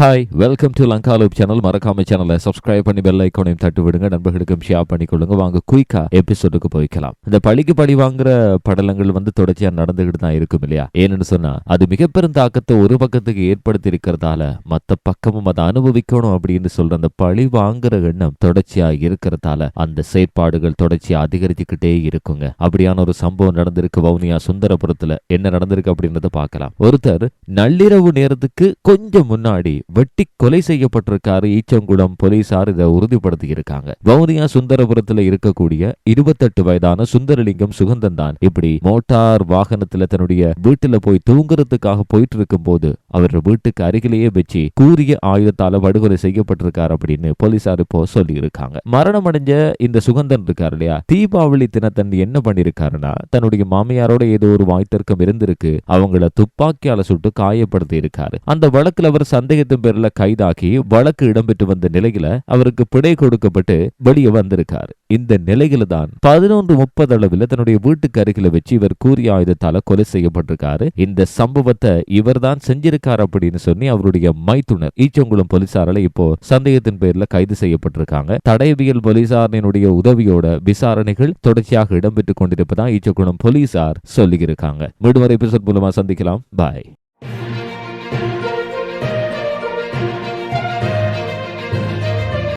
Hi welcome to Lanka loop channel மறக்காம சேனலை subscribe பண்ணி பெல் ஐக்கோனையும் தட்டு விடுங்க. நண்பர்களுக்கும் ஷேர் பண்ணிக்கொள்ளுங்க வாங்க குயிக்கா எபிசோடுக்கு போய்க்கலாம். இந்த பழிக்கு பழி வாங்குற படலங்கள் வந்து தொடர்ச்சியா நடந்துகிட்டு தான் இருக்கும் இல்லையா? ஏன்னு சொன்னா அது மிகப்பெரும் தாக்கத்தை ஒரு பக்கத்துக்கு ஏற்படுத்தி இருக்கிறதால மத்த பக்கமும் அதை அனுபவிக்கணும் அப்படின்னு சொல்ற அந்த பழி வாங்குற எண்ணம் தொடர்ச்சியா இருக்கிறதால அந்த செயற்பாடுகள் தொடர்ச்சியா அதிகரிச்சுக்கிட்டே இருக்குங்க. அப்படியான ஒரு சம்பவம் நடந்திருக்கு வவுனியா சுந்தரபுரத்துல. என்ன நடந்திருக்கு அப்படின்றத பார்க்கலாம். ஒருத்தர் நள்ளிரவு நேரத்துக்கு கொஞ்சம் முன்னாடி வெட்டி கொலை செய்யப்பட்டிருக்காரு ஈச்சங்குளம் போலீசார் இதை உறுதிப்படுத்தி இருக்காங்க வவுனியா சுந்தரபுரத்துல இருக்கக்கூடிய இருபத்தெட்டு வயதான சுந்தரலிங்கம் சுகந்தன் தான் இப்படி மோட்டார் வாகனத்துல தன்னுடைய வீட்டுல போய் தூங்குறதுக்காக போயிட்டு இருக்கும் போது அவர் வீட்டுக்கு அருகிலேயே வச்சு கூறிய ஆயுதத்தால படுகொலை செய்யப்பட்டிருக்காரு அப்படின்னு போலீசார் இப்போ சொல்லி இருக்காங்க மரணம் அடைஞ்ச இந்த சுகந்தன் இருக்காரு இல்லையா? தீபாவளி தினத்தன் என்ன பண்ணிருக்காருன்னா தன்னுடைய மாமியாரோட ஏதோ ஒரு வாய்த்தர்க்கம் இருந்திருக்கு. அவங்கள துப்பாக்கியால சுட்டு காயப்படுத்தி இருக்காரு அந்த வழக்குல அவர் சந்தேகத்தை பேர்ல கைதாகி வழக்கு இடம்பெற்று வந்த நிலையில அவருக்கு பிடை கொடுக்கப்பட்டு வெளியே வந்திருக்காரு. இந்த நிலையில தான் பதினொன்று முப்பது அளவில் தன்னுடைய வீட்டுக்கு அருகில வச்சு இவர் கூறிய ஆயுதத்தால கொலை செய்யப்பட்டிருக்காரு. இந்த சம்பவத்தை இவர்தான் செஞ்சிருக்கார் அப்படின்னு சொல்லி அவருடைய மைத்துனர் ஈச்சங்குளம் போலீசாரால இப்போ சந்தேகத்தின் பேர்ல கைது செய்யப்பட்டிருக்காங்க. தடயவியல் போலீசாரினுடைய உதவியோட விசாரணைகள் தொடர்ச்சியாக இடம்பெற்றுக் கொண்டிருப்பதா ஈச்சங்குளம் போலீசார் சொல்லியிருக்காங்க. மீண்டும் ஒரு எபிசோட் மூலமா சந்திக்கலாம். பாய்.